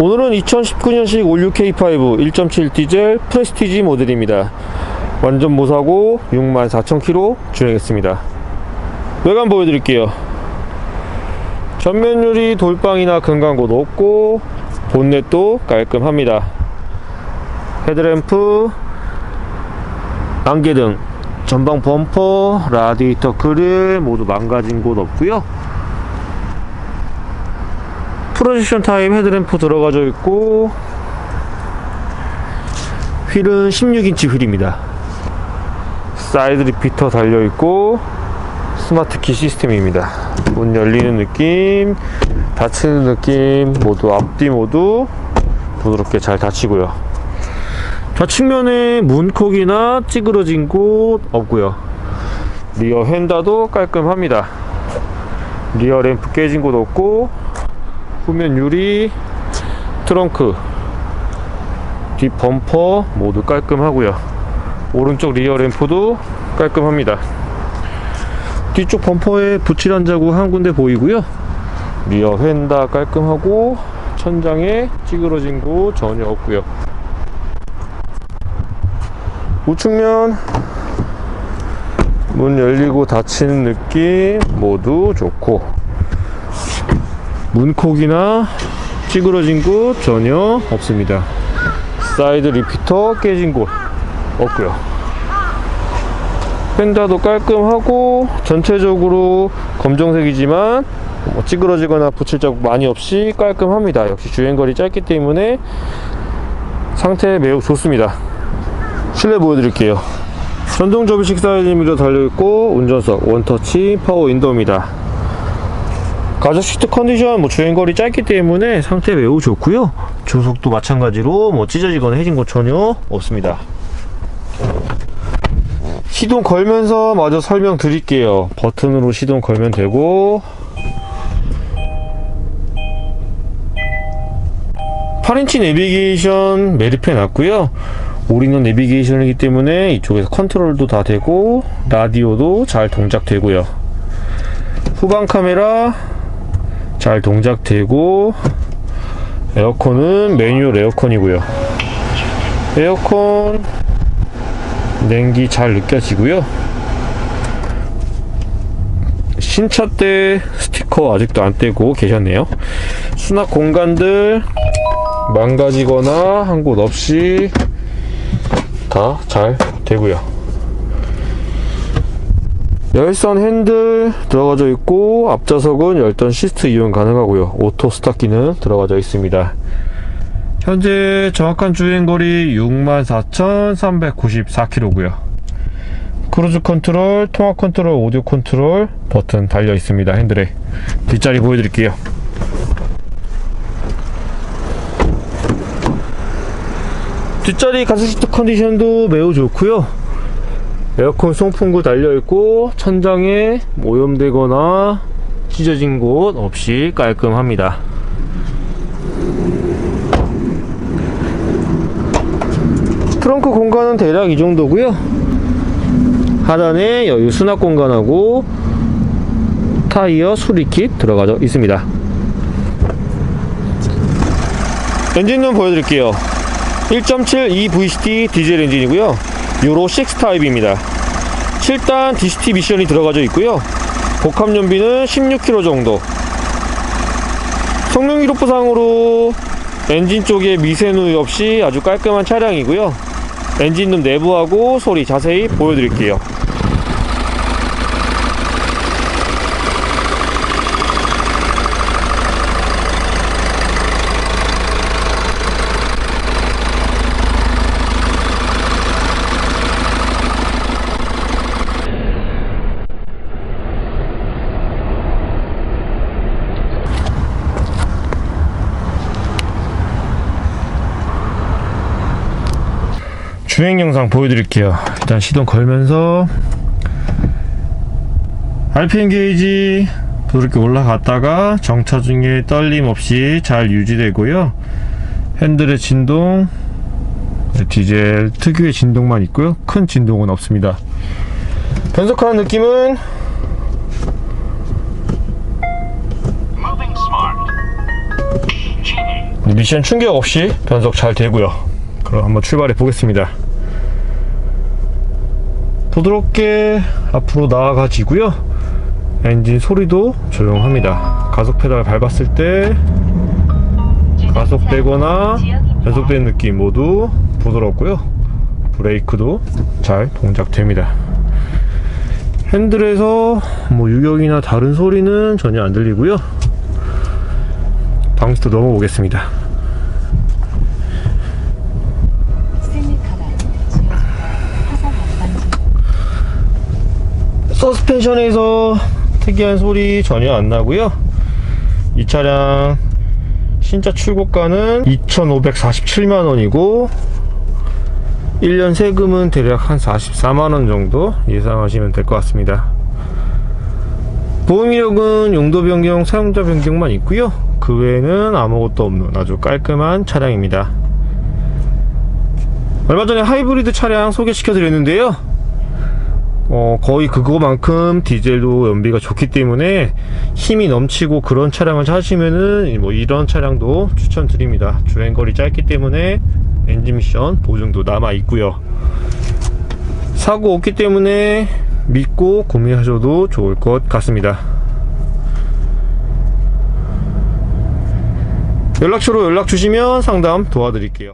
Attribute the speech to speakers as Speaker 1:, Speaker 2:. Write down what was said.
Speaker 1: 오늘은 2019년식 올류 K5 1.7 디젤 프레스티지 모델입니다. 완전 무사고 64,000km 주행했습니다. 외관 보여드릴게요. 전면 유리 돌방이나 금광고도 없고 본넷도 깔끔합니다. 헤드램프, 안개등, 전방 범퍼, 라디에이터 그릴 모두 망가진 곳 없고요. 프로젝션 타입 헤드램프 들어가져 있고 휠은 16인치 휠입니다. 사이드 리피터 달려 있고 스마트 키 시스템입니다. 문 열리는 느낌, 닫히는 느낌 모두 앞뒤 모두 부드럽게 잘 닫히고요. 좌측면에 문콕이나 찌그러진 곳 없고요. 리어 휀다도 깔끔합니다. 리어 램프 깨진 곳 없고 후면 유리, 트렁크, 뒷 범퍼 모두 깔끔하고요. 오른쪽 리어 램프도 깔끔합니다. 뒤쪽 범퍼에 붙일한 자국 한 군데 보이고요. 리어 휀다 깔끔하고 천장에 찌그러진 곳 전혀 없고요. 우측면 문 열리고 닫히는 느낌 모두 좋고 문콕이나 찌그러진 곳 전혀 없습니다. 사이드 리피터 깨진 곳 없고요. 펜다도 깔끔하고 전체적으로 검정색이지만 뭐 찌그러지거나 붙일 자국 많이 없이 깔끔합니다. 역시 주행거리 짧기 때문에 상태 매우 좋습니다. 실내 보여드릴게요. 전동 접이식 사이드 미러 달려있고 운전석 원터치 파워 윈도우입니다. 가죽 시트 컨디션 뭐 주행거리 짧기 때문에 상태 매우 좋고요. 조속도 마찬가지로 뭐 찢어지거나 해진 곳 전혀 없습니다. 시동 걸면서 마저 설명드릴게요. 버튼으로 시동 걸면 되고 8인치 내비게이션 매립해 놨고요. 올인원 내비게이션이기 때문에 이쪽에서 컨트롤도 다 되고 라디오도 잘 동작되고요. 후방 카메라 잘 동작되고 에어컨은 매뉴얼 에어컨이고요. 에어컨 냉기 잘 느껴지고요. 신차 때 스티커 아직도 안 떼고 계셨네요. 수납 공간들 망가지거나 한 곳 없이 다 잘 되고요. 열선 핸들 들어가져 있고 앞좌석은 열선 시스트 이용 가능하고요. 오토 기능 들어가져 있습니다. 현재 정확한 주행거리 64,394km고요. 크루즈 컨트롤, 통화 컨트롤, 오디오 컨트롤 버튼 달려 있습니다. 핸들에 뒷자리 보여드릴게요. 뒷자리 가스시트 컨디션도 매우 좋고요. 에어컨 송풍구 달려 있고 천장에 오염되거나 찢어진 곳 없이 깔끔합니다. 트렁크 공간은 대략 이 정도고요. 하단에 여유 수납 공간하고 타이어 수리킷 들어가져 있습니다. 엔진룸 보여드릴게요. 1.7 EVCT 디젤 엔진이고요. 유로 6 타입입니다. 7단 DCT 미션이 들어가져 있고요. 복합 연비는 16km 정도. 성능 기록부상으로 엔진 쪽에 미세 누이 없이 아주 깔끔한 차량이고요. 엔진룸 내부하고 소리 자세히 보여드릴게요. 주행 영상 보여드릴게요. 일단 시동 걸면서 RPM 게이지 부드럽게 올라갔다가 정차 중에 떨림 없이 잘 유지되고요. 핸들의 진동, 디젤 특유의 진동만 있고요. 큰 진동은 없습니다. 변속하는 느낌은. 미션 충격 없이 변속 잘 되고요. 그럼 한번 출발해 보겠습니다. 부드럽게 앞으로 나아가지고요. 엔진 소리도 조용합니다. 가속 페달 밟았을 때 가속되거나 변속되는 느낌 모두 부드럽고요. 브레이크도 잘 동작됩니다. 핸들에서 뭐 유격이나 다른 소리는 전혀 안 들리고요. 방스도 넘어보겠습니다.
Speaker 2: 스탠리카가 지역과 화산 안반지
Speaker 1: 서스펜션에서 특이한 소리 전혀 안 나고요. 이 차량 신차 출고가는 2,547만 원이고 1년 세금은 대략 한 44만 원 정도 예상하시면 될 것 같습니다. 보험 이력은 용도 변경, 사용자 변경만 있고요. 그 외에는 아무것도 없는 아주 깔끔한 차량입니다. 얼마 전에 하이브리드 차량 소개시켜 드렸는데요. 어, 거의 그거만큼 디젤도 연비가 좋기 때문에 힘이 넘치고 그런 차량을 찾으시면은 뭐 이런 차량도 추천드립니다. 주행거리 짧기 때문에 엔진 미션 보증도 남아 있고요. 사고 없기 때문에 믿고 구매하셔도 좋을 것 같습니다. 연락처로 연락 주시면 상담 도와드릴게요.